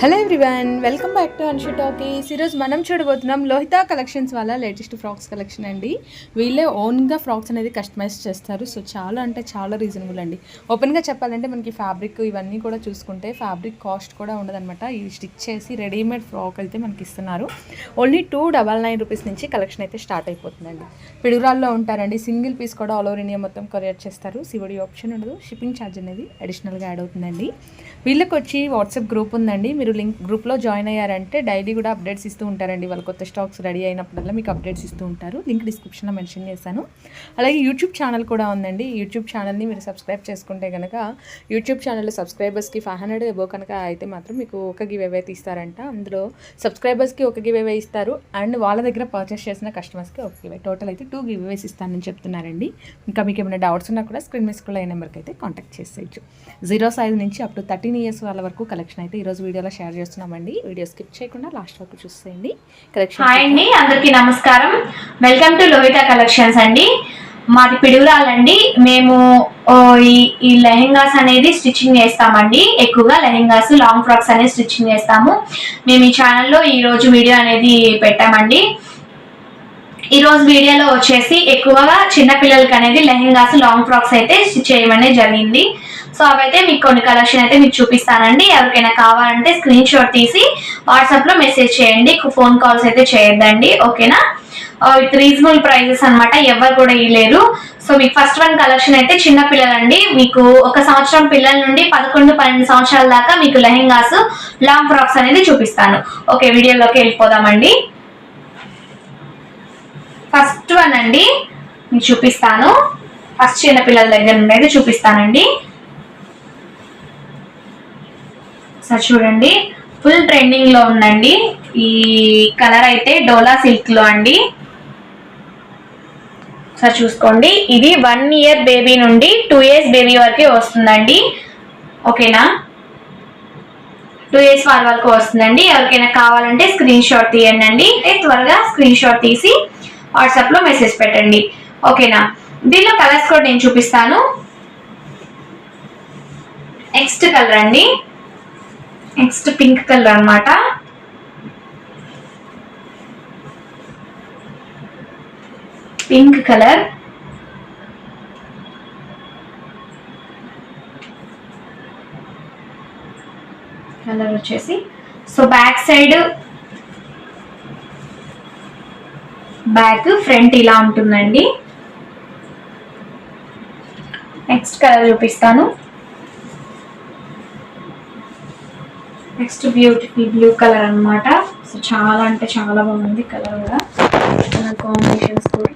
Hello everyone welcome back to Anshu talkies ఈరోజు మనం చూడబోతున్నాం లోహిత కలెక్షన్స్ వాళ్ళ లేటెస్ట్ ఫ్రాక్స్ కలెక్షన్ అండి. వీళ్ళే ఓన్గా ఫ్రాక్స్ అనేది కస్టమైజ్ చేస్తారు. సో చాలా అంటే చాలా రీజనబుల్ అండి. ఓపెన్గా చెప్పాలంటే మనకి ఫ్యాబ్రిక్ ఇవన్నీ కూడా చూసుకుంటే ఫ్యాబ్రిక్ కాస్ట్ కూడా ఉండదన్నమాట. ఇవి స్టిచ్ చేసి రెడీమేడ్ ఫ్రాక్ అయితే మనకి ఇస్తున్నారు. Only two double nine rupees నుంచి కలెక్షన్ అయితే స్టార్ట్ అయిపోతుందండి. పిడుగురాల్లో ఉంటారండి. సింగిల్ పీస్ కూడా ఆల్ ఓవర్ ఇండియా మొత్తం కొరియర్ చేస్తారు. సివడి ఆప్షన్ ఉండదు. షిప్పింగ్ ఛార్జ్ అనేది అడిషనల్గా యాడ్ అవుతుందండి. వీళ్ళకి వచ్చి వాట్సాప్ గ్రూప్ ఉందండి మీరు లింక్ గ్రూప్లో జాయిన్ అయ్యారంటే డైలీ కూడా అప్డేట్స్ ఇస్తూ ఉంటారండి. వాళ్ళు కొత్త స్టాక్స్ రెడీ అయినప్పుడల్లా మీకు అప్డేట్స్ ఇస్తూ ఉంటారు. లింక్ డిస్క్రిప్షన్లో మెన్షన్ చేశాను. అలాగే యూట్యూబ్ ఛానల్ కూడా ఉందండి. యూట్యూబ్ ఛానల్ని మీరు సబ్స్క్రైబ్ చేసుకుంటే కనుక యూట్యూబ్ ఛానల్ సబ్స్క్రైబర్స్కి ఫైవ్ హండ్రెడ్ ఎబో కనుక అయితే మాత్రం మీకు ఒక గివ్ అవే తీస్తారంట. అందులో సబ్స్క్రైబర్స్కి ఒక గివ్ అవే ఇస్తారు. అండ్ వాళ్ళ దగ్గర పర్చేస్ చేసిన కస్టమర్స్కి ఒక గివ్ టోటల్ అయితే టూ గివ్ అవేస్ ఇస్తానని చెప్తున్నారండి. ఇంకా మీకు ఏమైనా డౌట్స్ ఉన్నా కూడా స్క్రీన్ మిస్ కూడా ఈ నెంబర్కి అయితే కాంటాక్ట్ చేసేయచ్చు. జీరో సైజ్ నుంచి అప్ టు థర్టీన్ ఇయర్స్ వాళ్ళ వరకు కలెక్షన్ అయితే ఈరోజు వీడియోలో షేర్ చేస్తున్నామండి. వీడియో స్కిప్ చేయకుండా లాస్ట్ వరకు చూసేయండి. హాయ్ కలెక్షన్ అండి అందరికీ నమస్కారం. వెల్కమ్ టు లోహిత కలెక్షన్స్ అండి. మాది పిడుగురాలండి. మేము ఈ ఈ లెహెంగాస్ అనేది స్టిచ్చింగ్ చేస్తామండి. ఎక్కువగా లెహెంగాస్ లాంగ్ ఫ్రాక్స్ అనేది స్టిచ్చింగ్ చేస్తాము. మేము ఈ ఛానల్లో ఈ రోజు వీడియో అనేది పెట్టామండి. ఈ రోజు వీడియోలో వచ్చేసి ఎక్కువగా చిన్న పిల్లలకి అనేది లెహెంగాస్ లాంగ్ ఫ్రాక్స్ అయితే స్టిచ్ చేయమనే జరిగింది. సో అవైతే మీకు కొన్ని కలెక్షన్ అయితే మీకు చూపిస్తానండి. ఎవరికైనా కావాలంటే స్క్రీన్ షాట్ తీసి వాట్సాప్లో మెసేజ్ చేయండి. ఫోన్ కాల్స్ అయితే చేయొద్దండి. ఓకేనా? విత్ రీజనబుల్ ప్రైజెస్ అనమాట ఎవరు కూడా ఇవ్వలేరు సో మీకు ఫస్ట్ వన్ కలెక్షన్ అయితే చిన్న పిల్లలండి. మీకు ఒక సంవత్సరం పిల్లల నుండి పదకొండు పన్నెండు సంవత్సరాల దాకా మీకు లెహెంగాస్ లాంగ్ ఫ్రాక్స్ అనేది చూపిస్తాను. ఓకే వీడియోలోకి వెళ్ళిపోదామండి. ఫస్ట్ వన్ అండి మీకు చూపిస్తాను. ఫస్ట్ చిన్న పిల్లల దగ్గర నుండి అయితే చూపిస్తానండి. సార్ చూడండి. ఫుల్ ట్రెండింగ్లో ఉందండి. ఈ కలర్ అయితే డోలా సిల్క్లో అండి. సార్ చూసుకోండి. ఇది వన్ ఇయర్ బేబీ నుండి టూ ఇయర్స్ బేబీ వరకు వస్తుందండి. ఓకేనా? టూ ఇయర్స్ వాళ్ళ వరకు వస్తుందండి. ఎవరికైనా కావాలంటే స్క్రీన్ షాట్ తీయండి అండి త్వరగా స్క్రీన్ షాట్ తీసి వాట్సాప్లో మెసేజ్ పెట్టండి. ఓకేనా? దీనిలో కలర్స్ కూడా నేను చూపిస్తాను. నెక్స్ట్ కలర్ అండి. నెక్స్ట్ పింక్ కలర్ అనమాట పింక్ కలర్. కలర్ వచ్చేసి. So back side back front ఇలా ఉంటుందండి. నెక్స్ట్ కలర్ చూపిస్తాను. నెక్స్ట్ బ్యూటిఫుల్ బ్లూ కలర్ అన్నమాట. సో చాలా అంటే చాలా బాగుంది కలర్ కూడా. కాంబినేషన్స్ కూడా.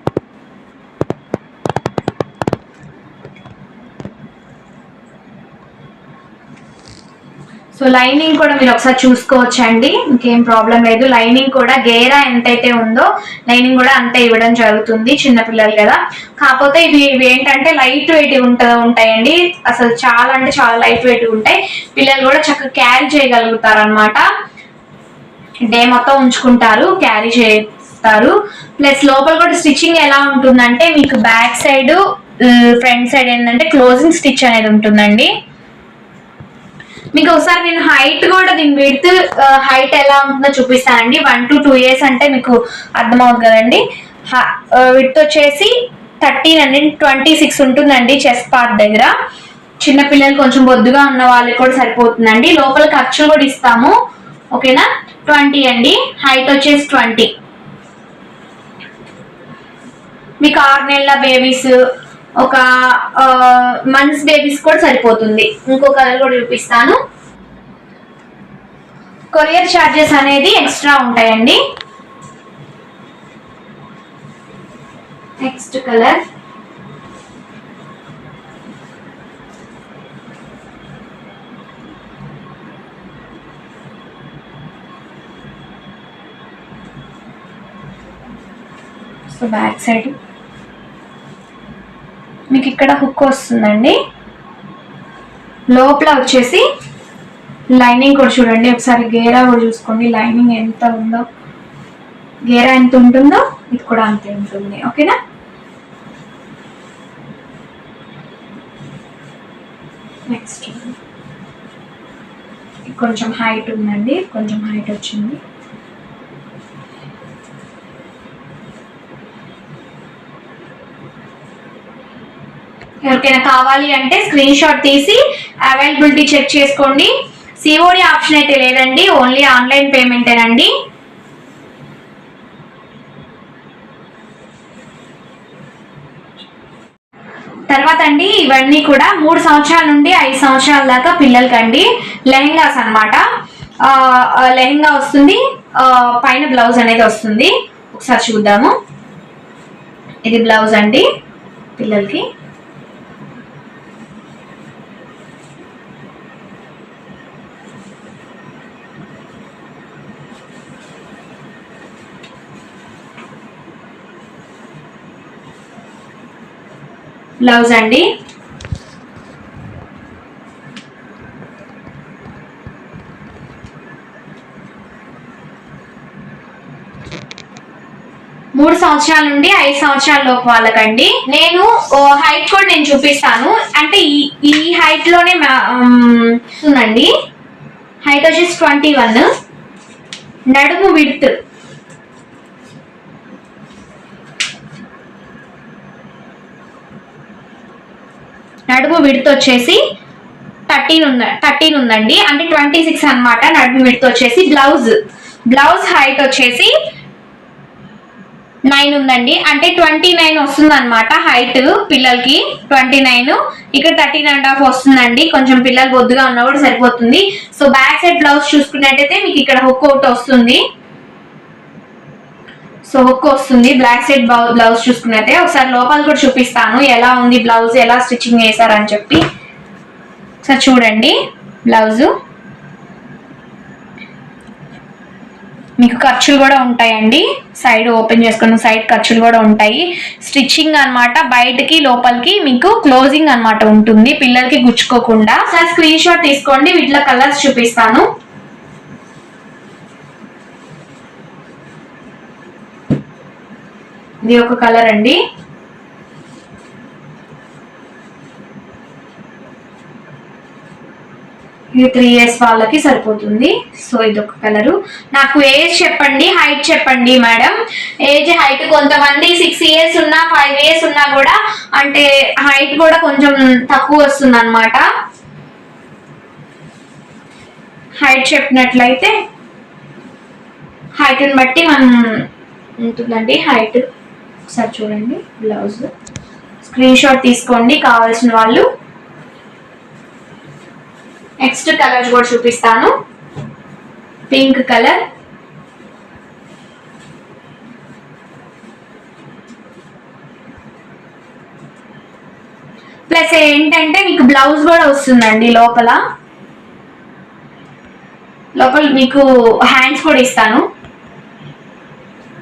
సో లైనింగ్ కూడా మీరు ఒకసారి చూసుకోవచ్చండి. ఇంకేం ప్రాబ్లం లేదు. లైనింగ్ కూడా గేరా ఎంతైతే ఉందో లైనింగ్ కూడా అంతే ఇవ్వడం జరుగుతుంది చిన్నపిల్లలు కదా. కాకపోతే ఇవి ఇవి ఏంటంటే లైట్ వెయిట్ ఉంట ఉంటాయండి. అసలు చాలా అంటే చాలా లైట్ వెయిట్ ఉంటాయి. పిల్లలు కూడా చక్కగా క్యారీ చేయగలుగుతారు అనమాట డే మొత్తం ఉంచుకుంటారు క్యారీ చేస్తారు. ప్లస్ లోపల కూడా స్టిచ్చింగ్ ఎలా ఉంటుందంటే మీకు బ్యాక్ సైడ్ ఫ్రంట్ సైడ్ ఏంటంటే క్లోజింగ్ స్టిచ్ అనేది ఉంటుందండి. మీకు ఒకసారి నేను హైట్ కూడా దీని విడ్త్ హైట్ ఎలా ఉంటుందో చూపిస్తానండి వన్ టు టూ ఇయర్స్ అంటే మీకు అర్థమవుతుంది కదండి. విడ్త్ వచ్చేసి థర్టీన్ అండి ట్వంటీ సిక్స్ ఉంటుందండి చెస్ట్ పార్ట్ దగ్గర. చిన్నపిల్లలు కొంచెం బొద్దుగా ఉన్న వాళ్ళకి కూడా సరిపోతుందండి. లోపల ఖర్చులు కూడా ఇస్తాము. ఓకేనా? ట్వంటీ అండి. హైట్ వచ్చేసి ట్వంటీ మీకు ఆరు నెలల బేబీస్ ఒక మంత్స్ బేబీస్ కూడా సరిపోతుంది. ఇంకో కలర్ కూడా చూపిస్తాను. కొరియర్ ఛార్జెస్ అనేది ఎక్స్ట్రా ఉంటాయండి. Next colour so back side మీకు ఇక్కడ హుక్ వస్తుందండి. లోపల వచ్చేసి లైనింగ్ కూడా చూడండి. ఒకసారి గేరా కూడా చూసుకోండి. లైనింగ్ ఎంత ఉందో. గేరా ఎంత ఉంటుందో ఇది కూడా అంతే ఉంటుంది. ఓకేనా? నెక్స్ట్ కొంచెం హైట్ ఉందండి. కొంచెం హైట్ వచ్చింది. ఎవరికైనా కావాలి అంటే స్క్రీన్ షాట్ తీసి అవైలబిలిటీ చెక్ చేసుకోండి. సిఓడి ఆప్షన్ అయితే లేదండి ఓన్లీ ఆన్లైన్ పేమెంటేనండి తర్వాత అండి ఇవన్నీ కూడా మూడు సంవత్సరాల నుండి ఐదు సంవత్సరాల దాకా పిల్లలకండి లెహెంగాస్ అనమాట లెహెంగా వస్తుంది పైన బ్లౌజ్ అనేది వస్తుంది. ఒకసారి చూద్దాము. ఇది బ్లౌజ్ అండి పిల్లలకి. బ్లౌజ్ అండి. మూడు సంవత్సరాల నుండి ఐదు సంవత్సరాల లోపు వాళ్ళకండి. నేను హైట్ కూడా నేను చూపిస్తాను. అంటే ఈ ఈ హైట్లోనే మా- ఉందండి. హైట్ వచ్చేసి ట్వంటీ వన్ నడుము విడ్త్ నడుము విడత వచ్చేసి థర్టీన్ ఉంద థర్టీన్ ఉందండి. అంటే ట్వంటీ సిక్స్ అనమాట నడుము విడత వచ్చేసి బ్లౌజ్. బ్లౌజ్ హైట్ వచ్చేసి నైన్ ఉందండి. అంటే ట్వంటీ నైన్ వస్తుంది అనమాట హైట్ పిల్లలకి. ట్వంటీ నైన్ ఇక్కడ థర్టీన్ అండ్ హాఫ్ వస్తుందండి. కొంచెం పిల్లలు బొద్దుగా ఉన్నా కూడా సరిపోతుంది. సో బ్యాక్ సైడ్ బ్లౌజ్ చూసుకున్నట్టయితే మీకు ఇక్కడ హుక్ ఒకటి వస్తుంది. సో హుక్ వస్తుంది బ్లాక్ సైడ్ బ్లౌజ్ చూసుకున్నట్టే ఒకసారి లోపల కూడా చూపిస్తాను. ఎలా ఉంది బ్లౌజ్ ఎలా స్టిచ్చింగ్ చేశారని చెప్పి. ఒకసారి చూడండి బ్లౌజు మీకు ఖర్చులు కూడా ఉంటాయండి. సైడ్ ఓపెన్ చేసుకున్న సైడ్ ఖర్చులు కూడా ఉంటాయి. స్టిచ్చింగ్ అన్నమాట బయటకి లోపలికి మీకు క్లోజింగ్ అన్నమాట ఉంటుంది. పిల్లలకి గుచ్చుకోకుండా. సార్ స్క్రీన్ షాట్ తీసుకోండి. వీటిలో కలర్స్ చూపిస్తాను. ఇది ఒక కలర్ అండి. ఇది త్రీ ఇయర్స్ వాళ్ళకి సరిపోతుంది. సో ఇది ఒక కలరు. నాకు ఏజ్ చెప్పండి హైట్ చెప్పండి మేడం. ఏజ్ హైట్ కొంతమంది సిక్స్ ఇయర్స్ ఉన్నా ఫైవ్ ఇయర్స్ ఉన్నా కూడా అంటే హైట్ కూడా కొంచెం తక్కువ వస్తుంది అనమాట హైట్ చెప్పినట్లయితే హైట్ని బట్టి మనం ఉంటుందండి హైట్ ఒకసారి చూడండి బ్లౌజ్. స్క్రీన్ షాట్ తీసుకోండి కావాల్సిన వాళ్ళు. నెక్స్ట్ కలర్స్ కూడా చూపిస్తాను. Pink colour. ప్లస్ ఏంటంటే మీకు బ్లౌజ్ కూడా వస్తుందండి లోపల. లోపల మీకు హ్యాండ్స్ కూడా ఇస్తాను.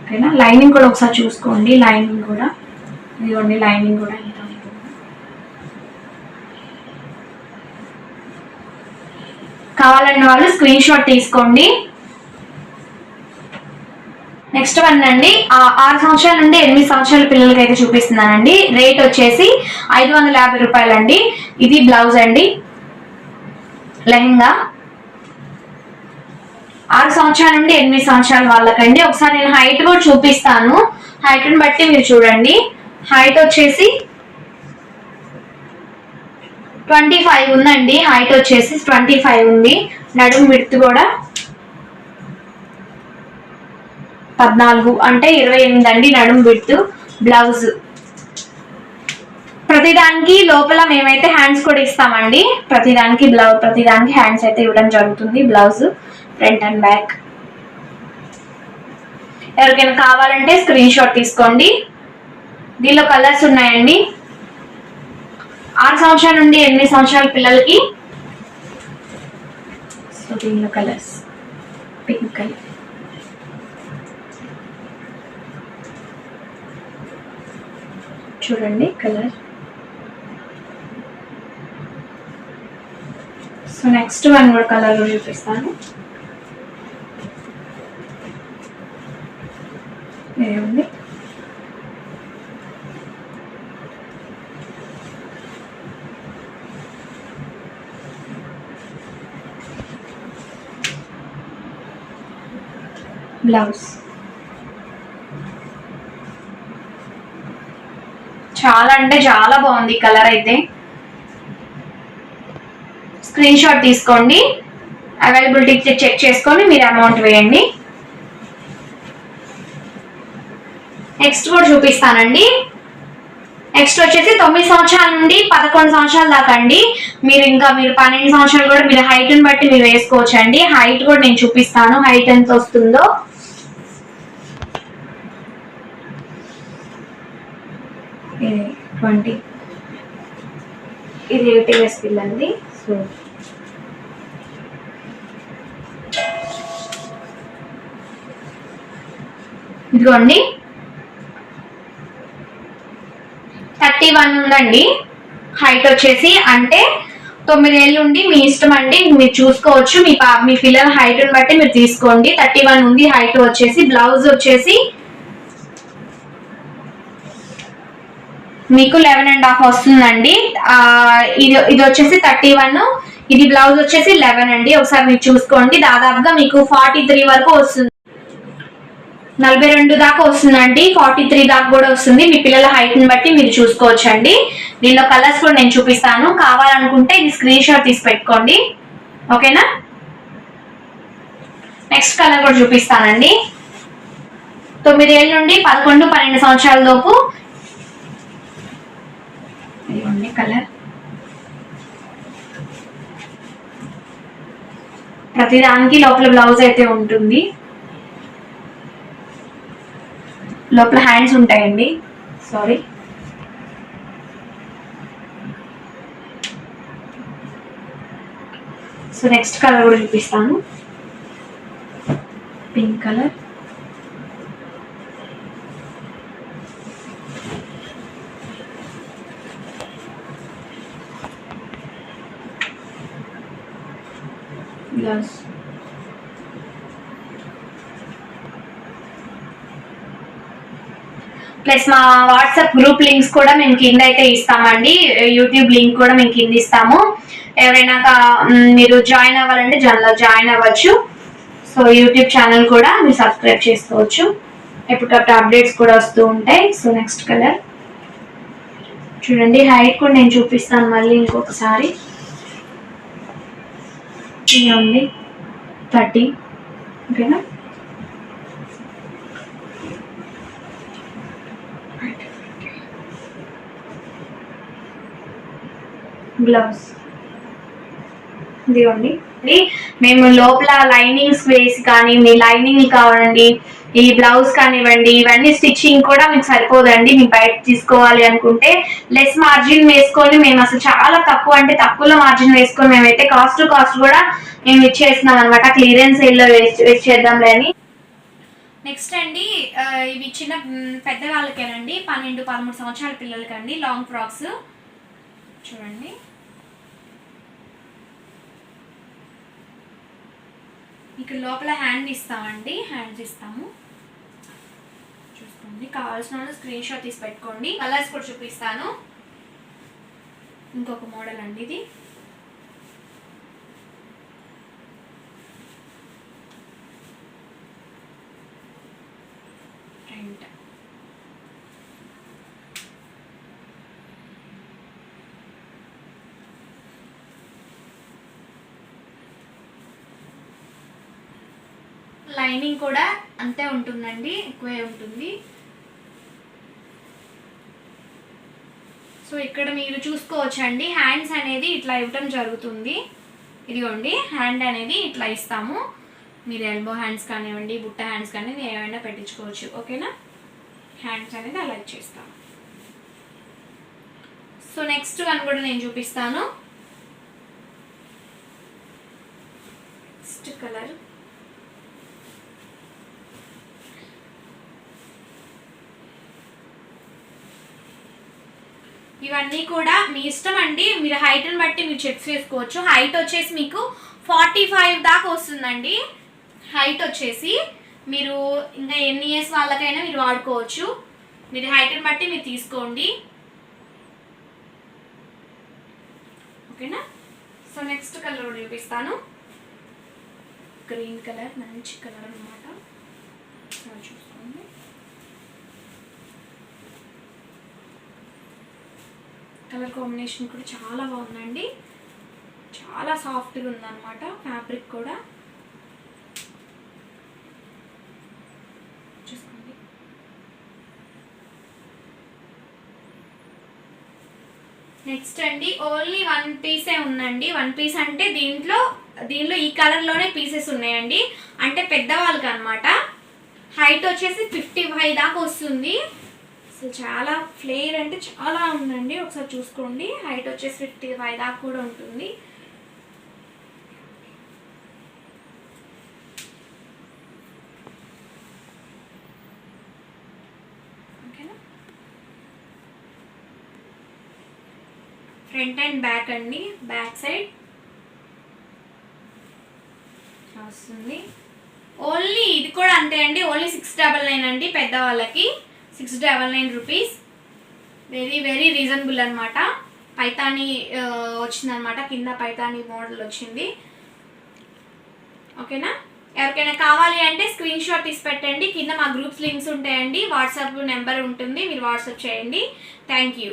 ఓకేనా? లైనింగ్ కూడా ఒకసారి చూసుకోండి. లైనింగ్ కూడా. ఇదిగోండి లైనింగ్ కూడా ఎంత కావాలన్న వాళ్ళు స్క్రీన్ షాట్ తీసుకోండి. నెక్స్ట్ వన్ అండి. ఆరు సంవత్సరాల నుండి ఎనిమిది సంవత్సరాల పిల్లలకి అయితే చూపిస్తున్నానండి. రేట్ వచ్చేసి ఐదు వందల యాభై రూపాయలండి. ఇది బ్లౌజ్ అండి. లెహంగా. ఆరు సంవత్సరాల నుండి ఎనిమిది సంవత్సరాల వాళ్ళకండి. ఒకసారి నేను హైట్ కూడా చూపిస్తాను. హైట్ని బట్టి మీరు చూడండి. హైట్ వచ్చేసి ట్వంటీ ఫైవ్ ఉందండి. హైట్ వచ్చేసి ట్వంటీ ఫైవ్ ఉంది. నడుము విడుతు కూడా పద్నాలుగు అంటే ఇరవై ఎనిమిది అండి నడుము విడుతు. బ్లౌజ్. ప్రతిదానికి లోపల మేమైతే హ్యాండ్స్ కూడా ఇస్తామండి. ప్రతిదానికి బ్లౌజ్ ప్రతిదానికి హ్యాండ్స్ అయితే ఇవ్వడం జరుగుతుంది బ్లౌజ్. ఫ్రంట్ అండ్ బ్యాక్ ఎవరికైనా కావాలంటే స్క్రీన్ షాట్ తీసుకోండి. దీనిలో కలర్స్ ఉన్నాయండి. ఆరు సంవత్సరాల నుండి ఎనిమిది సంవత్సరాల పిల్లలకి. సో దీనిలో కలర్స్ పింక్ కలర్ చూడండి కలర్ సో నెక్స్ట్ వన్ కూడా కలర్ చూపిస్తాను. ఏముంది? బ్లౌజ్. చాలా అంటే చాలా బాగుంది కలర్ అయితే. స్క్రీన్ షాట్ తీసుకోండి. అవైలబిలిటీ చెక్ చేసుకొని మీరు అమౌంట్ వేయండి. నెక్స్ట్ కూడా చూపిస్తానండి. నెక్స్ట్ వచ్చేసి తొమ్మిది సంవత్సరాల నుండి పదకొండు సంవత్సరాల దాకా అండి. మీరు ఇంకా మీరు పన్నెండు సంవత్సరాలు కూడా మీరు హైట్ని ని బట్టి మీరు వేసుకోవచ్చు అండి హైట్ కూడా నేను చూపిస్తాను. హైట్ ఎంత వస్తుందో. ట్వంటీ. ఇది ఎయిట్ ఇయర్స్ పిల్లలది సో ఇదిగోండి. థర్టీ వన్ ఉందండి. హైట్ వచ్చేసి అంటే తొమ్మిదేళ్ళు ఉండి మీ ఇష్టం అండి. మీరు చూసుకోవచ్చు. మీ పా మీ పిల్లల హైట్ని బట్టి మీరు తీసుకోండి. థర్టీ వన్ ఉంది. హైట్ వచ్చేసి బ్లౌజ్ వచ్చేసి మీకు లెవెన్ అండ్ హాఫ్ వస్తుందండి. ఇది ఇది వచ్చేసి థర్టీ వన్. ఇది బ్లౌజ్ వచ్చేసి లెవెన్ అండి. ఒకసారి మీరు చూసుకోండి. దాదాపుగా మీకు ఫార్టీ త్రీ వరకు వస్తుంది. నలభై రెండు దాకా వస్తుందండి ఫార్టీ త్రీ దాకా కూడా వస్తుంది. మీ పిల్లల హైట్ని బట్టి మీరు చూసుకోవచ్చు అండి దీనిలో కలర్స్ కూడా నేను చూపిస్తాను. కావాలనుకుంటే ఇది స్క్రీన్ షాట్ తీసి పెట్టుకోండి. ఓకేనా? నెక్స్ట్ కలర్ కూడా చూపిస్తానండి. తొమ్మిదేళ్ళ నుండి పదకొండు పన్నెండు సంవత్సరాల లోపు. ఇదిగోండి కలర్ ప్రతిదానికి లోపల బ్లౌజ్ అయితే ఉంటుంది. లోపల హ్యాండ్స్ ఉంటాయండి. సారీ సో నెక్స్ట్ కలర్ కూడా చూపిస్తాను. పింక్ కలర్ బ్లౌజ్ ప్లస్ మా వాట్సాప్ గ్రూప్ లింక్స్ కూడా మేము కింద అయితే ఇస్తామండి. యూట్యూబ్ లింక్ కూడా మేము కింద ఇస్తాము. ఎవరైనా కా- మీరు జాయిన్ అవ్వాలంటే దానిలో జాయిన్ అవ్వచ్చు. సో యూట్యూబ్ ఛానల్ కూడా మీరు సబ్స్క్రైబ్ చేసుకోవచ్చు. ఎప్పటికప్పుడు అప్డేట్స్ కూడా వస్తూ ఉంటాయి. So next colour. చూడండి హైట్ కూడా నేను చూపిస్తాను మళ్ళీ ఇంకొకసారి. ఉంది థర్టీ. ఓకేనా? గ్లవ్స్ ఇదిగోండి. ఇది మేము లోపల లైనింగ్స్ వేసి కానీ మీ లైనింగ్ కావాలండి ఈ బ్లౌజ్ కానివ్వండి ఇవన్నీ స్టిచ్చింగ్ కూడా మీకు సరిపోదండి. మీకు బయట తీసుకోవాలి అనుకుంటే లెస్ మార్జిన్ వేసుకొని మేము అసలు చాలా తక్కువ అంటే తక్కువలో మార్జిన్ వేసుకొని మేమైతే కాస్ట్ కాస్ట్ కూడా మేము ఇచ్చేస్తున్నాం అనమాట క్లియరెన్స్ సేల్లో వేస్ట్ అని. నెక్స్ట్ అండి ఇవి చిన్న పెద్దవాళ్ళకేనండి. పెద్ద వాళ్ళకేనండి పన్నెండు పదమూడు సంవత్సరాల పిల్లలకండి లాంగ్ ఫ్రాక్స్ చూడండి. ఇక్కడ లోపల హ్యాండ్ ఇస్తామండి. హ్యాండ్స్ ఇస్తాము చూసుకోండి. కావాల్సిన వాళ్ళు స్క్రీన్ షాట్ తీసి పెట్టుకోండి. కలర్స్ కూడా చూపిస్తాను. ఇంకొక మోడల్ అండి ఇది ప్రింట్ లైనింగ్ కూడా అంతే ఉంటుందండి ఎక్కువే ఉంటుంది. సో ఇక్కడ మీరు చూసుకోవచ్చండి హ్యాండ్స్ అనేది ఇట్లా ఇవ్వటం జరుగుతుంది. ఇదిగోండి హ్యాండ్ అనేది ఇట్లా ఇస్తాము. మీరు ఎల్బో హ్యాండ్స్ కానివ్వండి బుట్ట హ్యాండ్స్ కానివ్వండి ఏమైనా పెట్టించుకోవచ్చు ఓకేనా? హ్యాండ్స్ అనేది అలా ఇచ్చేస్తాము. సో నెక్స్ట్ వన్ కూడా నేను చూపిస్తాను. Next colour. ఇవన్నీ కూడా మీ ఇష్టం అండి. మీరు హైట్ని బట్టి మీరు చెక్స్ చేసుకోవచ్చు. హైట్ వచ్చేసి మీకు ఫార్టీ ఫైవ్ దాకా వస్తుందండి. హైట్ వచ్చేసి మీరు ఇంకా ఎన్ని ఇయర్స్ వాళ్ళకైనా మీరు వాడుకోవచ్చు. మీరు హైట్ని బట్టి మీరు తీసుకోండి. ఓకేనా? సో నెక్స్ట్ కలర్ చూపిస్తాను. గ్రీన్ కలర్ మంచి కలర్ అనమాట చూసుకోండి. కలర్ కాంబినేషన్ కూడా చాలా బాగుందండి. చాలా సాఫ్ట్గా ఉందన్నమాట ఫ్యాబ్రిక్ కూడా. చూసుకోండి. నెక్స్ట్ అండి ఓన్లీ వన్ పీసే ఉందండి. వన్ పీస్ అంటే దీంట్లో దీనిలో ఈ కలర్లోనే పీసెస్ ఉన్నాయండి. అంటే పెద్దవాళ్ళకి అనమాట హైట్ వచ్చేసి ఫిఫ్టీ ఫైవ్ దాకా వస్తుంది. అసలు చాలా ఫ్లేర్ అంటే చాలా ఉందండి. ఒకసారి చూసుకోండి. హైట్ వచ్చేసి ఫిఫ్టీ ఫైవ్ దాకా కూడా ఉంటుంది. ఫ్రంట్ అండ్ బ్యాక్ అండి. బ్యాక్ సైడ్ వస్తుంది. ఓన్లీ ఇది కూడా అంతే అండి. ఓన్లీ సిక్స్ డబల్ నైన్ అండి పెద్దవాళ్ళకి. Six double nine rupees very very reasonable అనమాట పైతాని వచ్చిందనమాట కింద పైతాని మోడల్ వచ్చింది. ఓకేనా? ఎవరికైనా కావాలి అంటే స్క్రీన్ షాట్ తీసి పెట్టండి. కింద మా గ్రూప్స్ లింక్స్ ఉంటాయండి. వాట్సాప్ నెంబర్ ఉంటుంది. మీరు వాట్సాప్ చేయండి. Thank you.